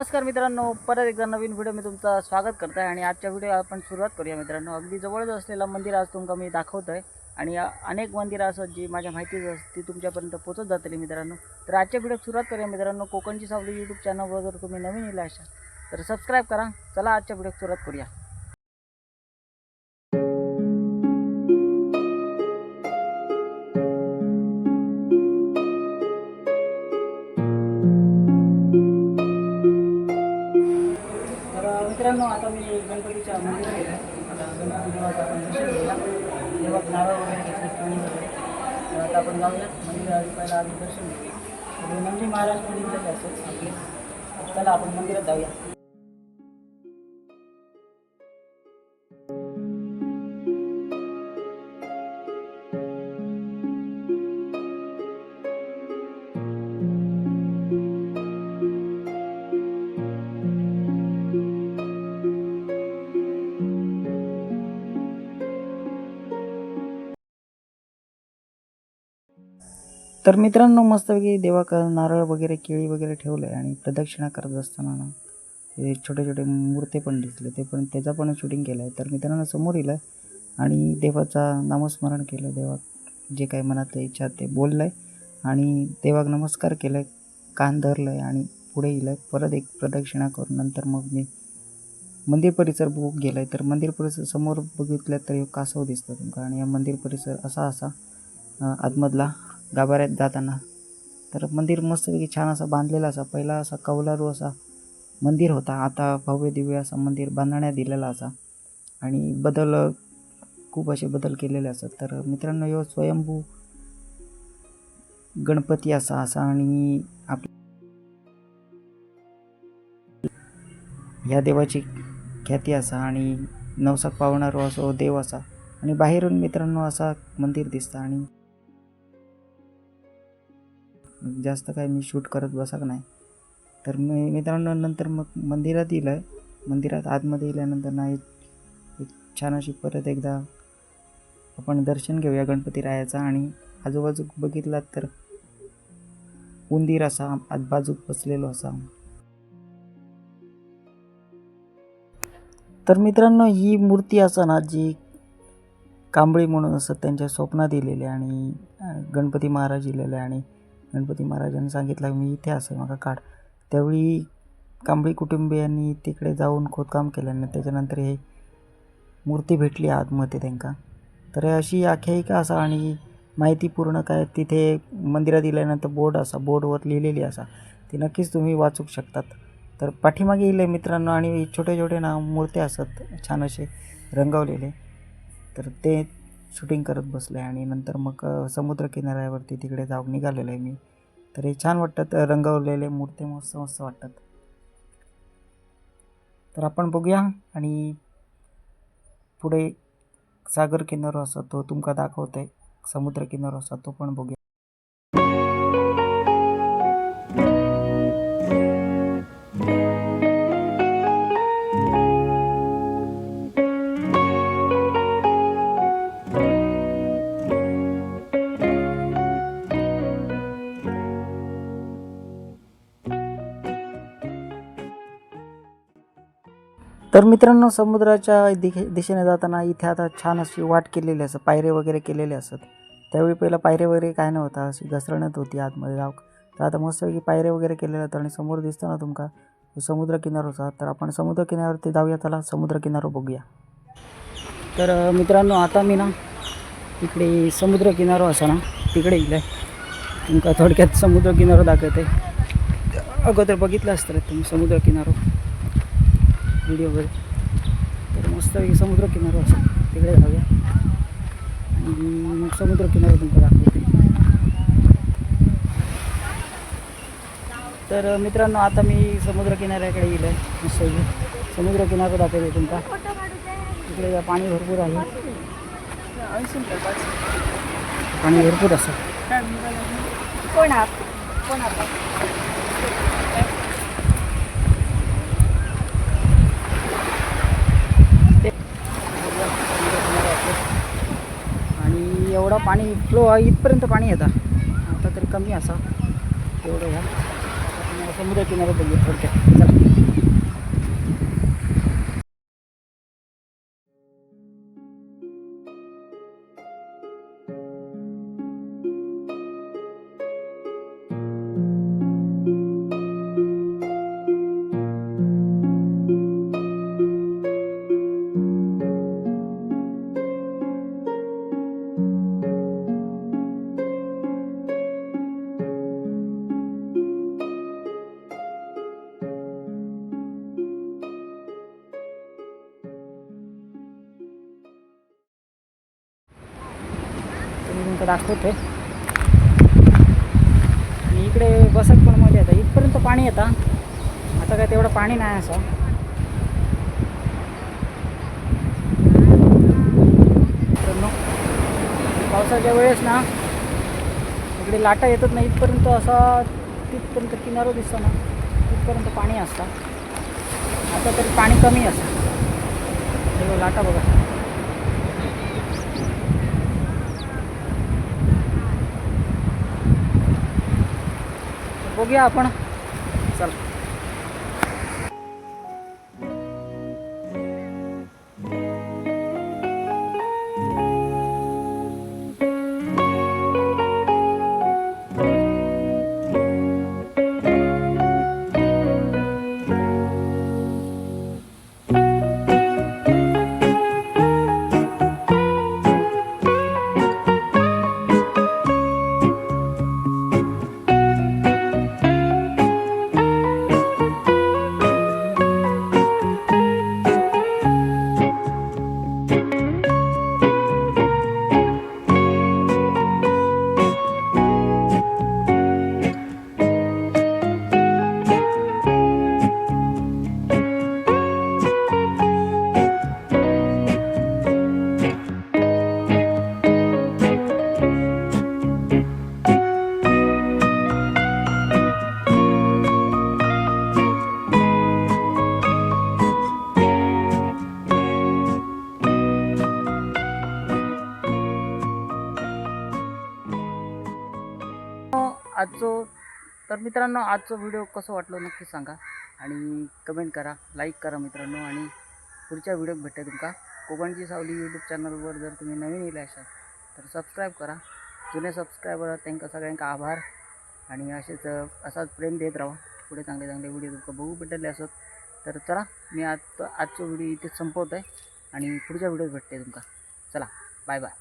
नमस्कार मित्रांनो परत एकदा नवीन व्हिडिओ मी तुमचं स्वागत करत आहे आणि आजच्या व्हिडिओ आपण सुरुवात करूया मित्रांनो. अगदी जवळच असलेलं मंदिर आज तुमका मी दाखवतो आहे आणि अनेक मंदिरं असत जी माझ्या माहितीच असत ती तुमच्यापर्यंत पोचत जातली मित्रांनो. तर आजच्या व्हिडिओ सुरुवात करूया मित्रांनो. कोकणची सावली यूट्यूब चॅनलवर जर तुम्ही नवीन येला असाल तर सबस्क्राईब करा. चला आजच्या व्हिडिओ सुरुवात करूया. तर आता मी गणपतीच्या मंदिरात गेलो. आता आपण दर्शन नारळ वगैरे घेतले आता आपण जाऊया. मंदिरात पहिला आधी दर्शन घेऊ तर नंदी महाराज मंदिर जायचं आपले. आपण मंदिरात जाऊया. तर मित्रांनो मस्तपैकी देवाक नारळ वगैरे केळी वगैरे ठेवलं आहे आणि प्रदक्षिणा करत असताना ना ते छोटे छोटे मूर्ते पण दिसले. ते पण त्याचा पण शूटिंग केलं आहे तर मित्रांनो समोर येलं आणि देवाचा नामस्मरण केलं देवा जे काही मनातलं इच्छा ते बोललं आहे आणि देवाक नमस्कार केलं आहे कान धरलं आहे आणि पुढे येलं परत एक प्रदक्षिणा करून नंतर मग मी मंदिर परिसर बघूक गेलं आहे तर मंदिर परिसर समोर बघितलं तर कासव दिसतं तुमका. आणि या मंदिर परिसर असा असा आतमधला गाभाऱ्यात जाताना. तर मंदिर मस्तपैकी छान असा बांधलेला असा पहिला असा कौलारू असा मंदिर होता. आता भव्य दिव्य असा मंदिर बांधण्यात दिलेला असा. आणि बदल खूप असे बदल केलेले असतात. तर मित्रांनो ह्यो स्वयंभू गणपती असा असा आणि आप ह्या देवाची ख्याती असा आणि नवसाक पावणारो असो देव असा. आणि बाहेरून मित्रांनो असा मंदिर दिसतं आणि जास्त काय मी शूट करत बसक नाही. तर मी मित्रांनो नंतर मग मंदिरात येईल मंदिरात आतमध्ये येल्यानंतर ना एक छान अशी परत एकदा आपण दर्शन घेऊया गणपती रायाचा. आणि आजूबाजू बघितलात तर उंदीर असा आजबाजूक बसलेलो असा. तर मित्रांनो ही मूर्ती असा ना जी कांबळी म्हणून असं त्यांच्या स्वप्नात दिलेली आणि गणपती महाराज दिलेले आणि गणपती महाराजांनी सांगितलं मी इथे असे मागा काढ. त्यावेळी कांबळी कुटुंबियांनी तिकडे जाऊन खोदकाम केलं त्याच्यानंतर हे मूर्ती भेटली आतमध्ये त्यांका. तर अशी आख्यायिका असा आणि माहितीपूर्ण काय तिथे मंदिरात दिल्यानंतर बोर्ड असा बोर्डवर लिहिलेली असा. ती नक्कीच तुम्ही वाचू शकतात. तर पाठीमागे येईल मित्रांनो आणि छोटे छोटे ना मूर्ती असत छान असे रंगवलेले. तर ते शूटिंग करत बसले आणि नंतर मग समुद्रकिनाऱ्यावरती तिकडे जाऊन निघालेलो आहे मी. तर हे छान वाटतात रंगवलेले मूर्ती मस्त मस्त वाटतात. तर आपण बघूया आणि पुढे सागर किनारा असा तो तुमका दाखवतोय समुद्र किनारा असा तो पण बघूया. तर मित्रांनो समुद्राच्या दिशे दिशेने जाताना इथे आता छान अशी वाट केलेली असत पायरे वगैरे केलेले असत. त्यावेळी पहिला पायरे वगैरे काय नव्हता अशी घसरणत होती आतमध्ये जाऊ तर आता मस्तपैकी पायरे वगैरे केलेले आहेत आणि समोर दिसतं ना तुमका समुद्र किनारा होता तर आपण समुद्र किनाऱ्यावरती जाऊया त्याला समुद्र किनारा बघूया. तर मित्रांनो आता मी ना इकडे समुद्रकिनारा असा ना तिकडे येईल तुमका थोडक्यात समुद्र किनारा दाखवते अगोदर बघितलं असतं तुम्ही समुद्र किनारा व्हिडिओ वगैरे तर मस्तपैकी समुद्र किनारा असं. तिकडे जाऊया. आणि मग समुद्र किनारा दाखवते तर मित्रांनो आता मी समुद्र किनाऱ्याकडे आहे. मस्त समुद्रकिनारा दाखवते तुमका तिकडे पाणी भरपूर आहे. पाणी भरपूर असं कोण कोण आहात आणि एवढा पाणी फ्लो इथपर्यंत पाणी येतं. आता तरी कमी असा एवढं ह्या आता समुद्र थोडक्यात चला. तुमका दाखवते आणि इकडे बसत पण मध्ये येतं. इथपर्यंत पाणी येतं. आता काय तेवढं पाणी नाही असं. मित्रांनो पावसाच्या वेळेस ना इकडे लाटा येतच नाही. इथपर्यंत असा तिथपर्यंत किनारा दिसतो ना तिथपर्यंत पाणी असतं. आता तरी पाणी कमी असतं. लाटा बघा. बघूया आपण. चल. आजचो तर मित्रांनो आजचा व्हिडिओ कसं वाटलं नक्की सांगा. आणि कमेंट करा लाईक करा मित्रांनो आणि पुढच्या व्हिडिओ भेटेल तुमका. कोकणची सावली यूट्यूब चॅनलवर जर तुम्ही नवीन येले असाल तर सबस्क्राईब करा. जुने सबस्क्रायबर त्यांका सगळ्यांका आभार. आणि असेच असाच प्रेम देत राहा. पुढे चांगले चांगले व्हिडिओ तुमका बघू भेटले असत तर चला मी आज आजचा व्हिडिओ इथे संपवतो आहे आणि पुढच्या व्हिडिओ भेटते तुमका. चला बाय बाय